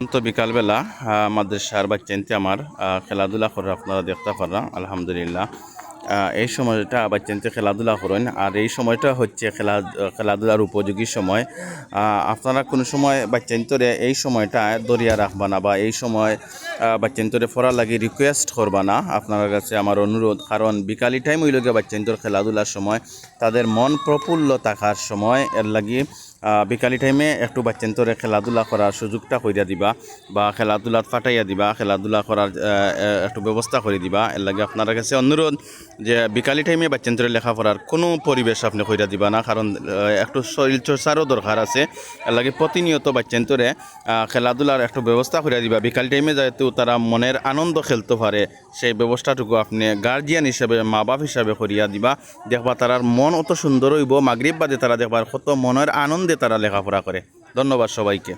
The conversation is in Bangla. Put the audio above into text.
তো বিকালবেলা মাদ্রাসার বাচ্চানতে আমার খেলাধুলা করে আপনারা দেখতে পারা আলহামদুলিল্লাহ। এই সময়টা বাচ্চানতে খেলাধুলা করেন, আর এই সময়টা হচ্ছে খেলা, খেলাধুলার উপযোগী সময়। আপনারা কোনো সময় বাচ্চান্তরে এই সময়টা দরিয়া রাখবা না, বা এই সময় বাচ্চান্তরে ফরা লাগে রিকোয়েস্ট করবা না। আপনার কাছে আমার অনুরোধ, কারণ বিকালি টাইম হইল গিয়ে বাচ্চান্তর খেলাধুলার সময়, তাদের মন প্রফুল্ল থাকার সময়, এর লাগি বিকালি টাইমে একটু বাচ্চান্তরে খেলাধুলা করার সুযোগটা কইরা দিবা, বা খেলাধুলাত ফাটাইয়া দিবা, খেলাধুলা করার একটু ব্যবস্থা করে দিবা। এর লাগে আপনার কাছে অনুরোধ যে বিকালি টাইমে বাচ্চান্তরে লেখাপড়ার কোনো পরিবেশ আপনি কইরা দিবা না, কারণ একটু শরীর চর্চারও দরকার আছে। এর লাগে প্রতিনিয়ত বাচ্চান্তরে খেলাধুলার একটু ব্যবস্থা করে দিবা। বিকাল টাইমে যেহেতু তারা মনের আনন্দ খেলতে পারে, সেই ব্যবস্থাটুকু আপনি গার্জিয়ান হিসাবে মা বাপ হিসাবে করিয়া দিবা। দেখবা তারার মন অত সুন্দর হইব, মাগরিব বাদে তারা দেখবার কত মনের আনন্দে তারা লেখাপড়া করে। ধন্যবাদ সবাইকে।